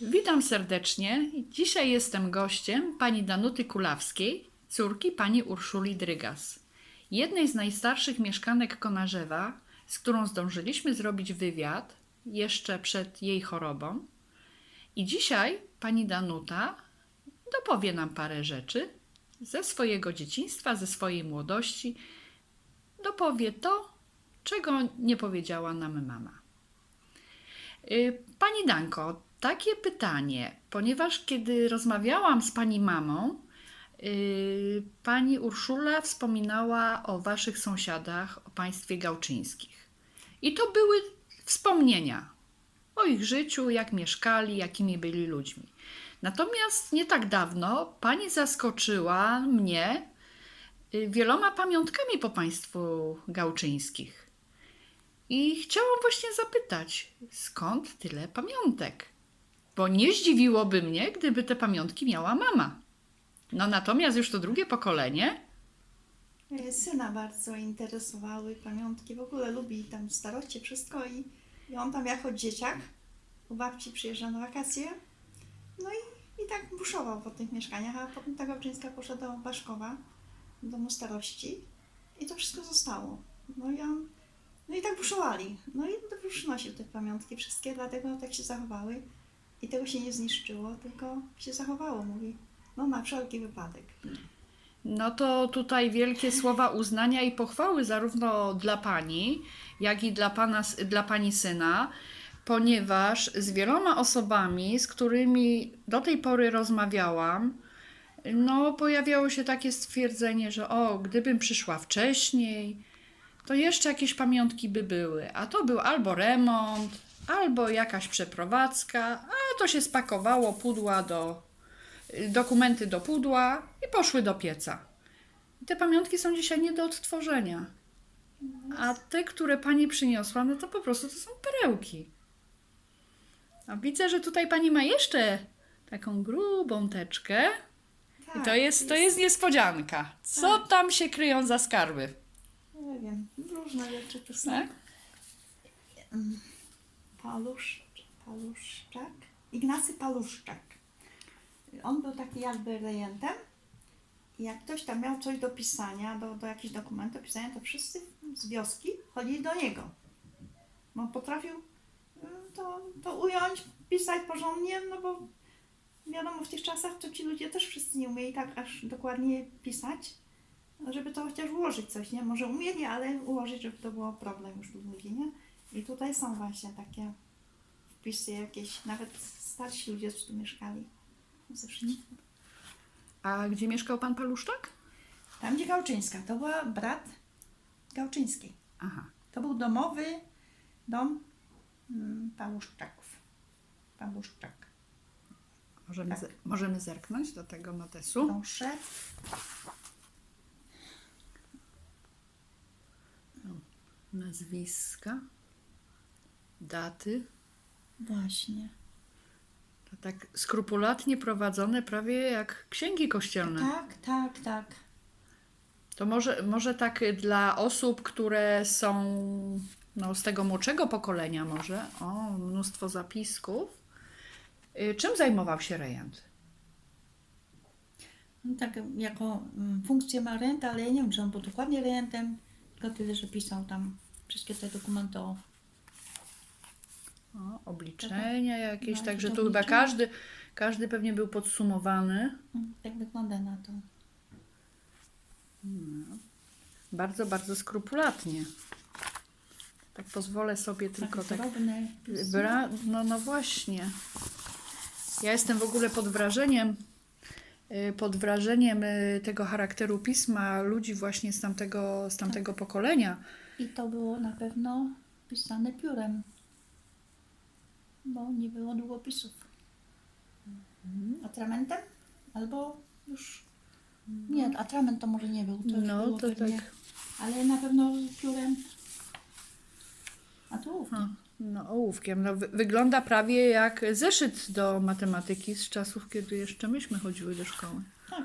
Witam serdecznie. Dzisiaj jestem gościem pani Danuty Kulawskiej, córki pani Urszuli Drygas, jednej z najstarszych mieszkanek Konarzewa, z którą zdążyliśmy zrobić wywiad jeszcze przed jej chorobą. I dzisiaj pani Danuta dopowie nam parę rzeczy ze swojego dzieciństwa, ze swojej młodości. Dopowie to, czego nie powiedziała nam mama. Y, Pani Danko, takie pytanie, ponieważ kiedy rozmawiałam z pani mamą, y, pani Urszula wspominała o waszych sąsiadach, o państwie gałczyńskich. I to były wspomnienia o ich życiu, jak mieszkali, jakimi byli ludźmi. Natomiast nie tak dawno pani zaskoczyła mnie y, wieloma pamiątkami po państwu gałczyńskich. I chciałam właśnie zapytać, skąd tyle pamiątek? Bo nie zdziwiłoby mnie, gdyby te pamiątki miała mama. No natomiast już to drugie pokolenie, E, Syna bardzo interesowały pamiątki, w ogóle lubi tam starocie, wszystko i, i on tam jako dzieciak u babci przyjeżdżał na wakacje. No i, i tak buszował po tych mieszkaniach, a potem ta Gałczyńska poszła do Baszkowa, do domu starości i to wszystko zostało. No i on, no i tak buszowali. No i to przynosił te pamiątki wszystkie, dlatego tak się zachowały i tego się nie zniszczyło, tylko się zachowało, mówi. No na wszelki wypadek. no to tutaj wielkie słowa uznania i pochwały zarówno dla pani, jak i dla, pana, dla pani syna, ponieważ z wieloma osobami, z którymi do tej pory rozmawiałam, no pojawiało się takie stwierdzenie, że o, gdybym przyszła wcześniej, to jeszcze jakieś pamiątki by były. A to był albo remont, albo jakaś przeprowadzka, a to się spakowało pudła do, dokumenty do pudła i poszły do pieca. Te pamiątki są dzisiaj nie do odtworzenia. A te, które pani przyniosła, no to po prostu to są perełki. A widzę, że tutaj pani ma jeszcze taką grubą teczkę. I to Tak, jest, to jest niespodzianka. Co tam się kryją za skarby? Nie wiem, różne rzeczy to są. Tak? Palusz, Paluszczak, Ignacy Paluszczak. On był taki jakby rejentem i jak ktoś tam miał coś do pisania, do, do jakichś dokumentów pisania, to wszyscy z wioski chodzili do niego. Bo potrafił mm, to, to ująć, pisać porządnie, no bo wiadomo, w tych czasach to ci ludzie też wszyscy nie umieli tak aż dokładnie pisać, żeby to chociaż ułożyć coś, nie? Może umieli, ale ułożyć, żeby to było problem już dla ludzi, nie? I tutaj są właśnie takie wpisy jakieś, nawet starsi ludzie, co tu mieszkali. Wszystkim. A gdzie mieszkał pan Paluszczak? Tam, gdzie Gałczyńska, to była brat Gałczyńskiej. Aha. To był domowy dom mm, Pałuszczaków. Pałuszczak. Możemy, Tak. możemy zerknąć do tego notesu. Proszę. Nazwiska, daty. Właśnie. To tak skrupulatnie prowadzone, prawie jak księgi kościelne. Tak, tak, tak. To może, może tak dla osób, które są no, z tego młodszego pokolenia może, o, mnóstwo zapisków. Y, Czym zajmował się rejent? No tak jako mm, funkcję ma renta, ale ja nie wiem, czy on był dokładnie rejentem, tylko tyle, że pisał tam wszystkie te dokumenty o O, obliczenia jakieś, No, także tu chyba każdy, każdy pewnie był podsumowany. Mm, Tak wygląda na to. Bardzo, bardzo skrupulatnie. Tak pozwolę sobie tylko tak. drobne. Bra... No, no właśnie. Ja jestem w ogóle pod wrażeniem, y, pod wrażeniem y, tego charakteru pisma ludzi właśnie z tamtego, z tamtego pokolenia. I to było na pewno pisane piórem, bo nie było długopisów. Atramentem? Albo już... Nie, atrament to może nie był. To już No, było to pewnie, tak. Ale na pewno piórem. A tu ołówkiem. No, ołówkiem. No, wy- wygląda prawie jak zeszyt do matematyki z czasów, kiedy jeszcze myśmy chodziły do szkoły. Tak.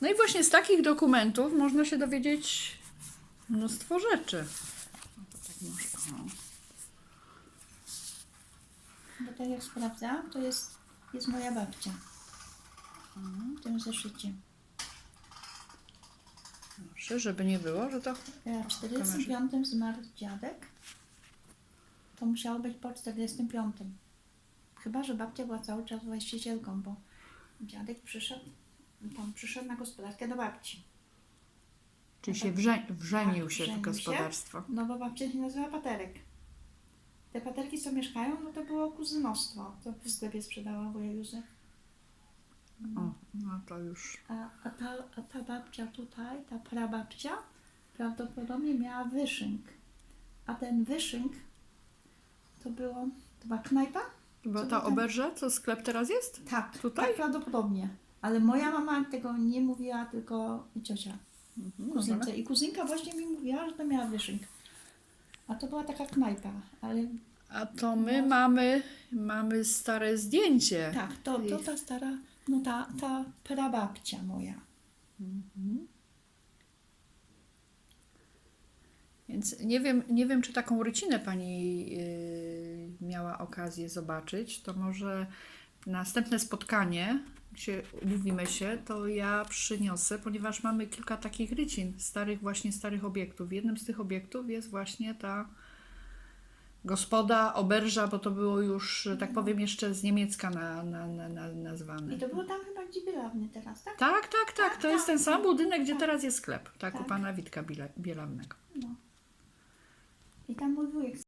No i właśnie z takich dokumentów można się dowiedzieć mnóstwo rzeczy. No to tak może, o. tak jak sprawdzałam, to jest, jest moja babcia w tym zeszycie. Proszę, żeby nie było, że to... Ja W 45 zmarł dziadek. To musiało być po 45. Chyba, że babcia była cały czas właścicielką, bo dziadek przyszedł, tam przyszedł na gospodarkę do babci. Czyli się wrze, wrzenił Tak, się w gospodarstwo. No bo babcia się nazywa Paterek. Te paterki, co mieszkają, no to było kuzynostwo. To w sklepie sprzedała wuja Józef. O, no to już... A, a, ta, a ta babcia tutaj, ta prababcia, prawdopodobnie miała wyszynk. A ten wyszynk to było, to była knajpa? Co ta tam? oberże, co sklep teraz jest? Tak, Tutaj? tak prawdopodobnie. Ale moja mama tego nie mówiła, tylko ciocia, Mhm, kuzynce. I kuzynka właśnie mi mówiła, że to miała wyszynk. A to była taka knajpa, ale A to my mamy, mamy stare zdjęcie. tak, to, to ta stara, no ta, ta prababcia moja. Więc nie wiem, nie wiem, czy taką rycinę pani yy, miała okazję zobaczyć. To może następne spotkanie, się umówimy się, to ja przyniosę, ponieważ mamy kilka takich rycin, starych, właśnie starych obiektów. Jednym z tych obiektów jest właśnie ta gospoda, oberża, bo to było już, tak powiem, jeszcze z niemiecka na, na, na, na, nazwane. I to było tam chyba gdzie Bielawny teraz, tak? Tak, tak, tak. To Tak, jest tak. ten sam budynek, gdzie Tak. teraz jest sklep. Tak, u pana Witka Biela- Bielawnego. No. I tam mój wujek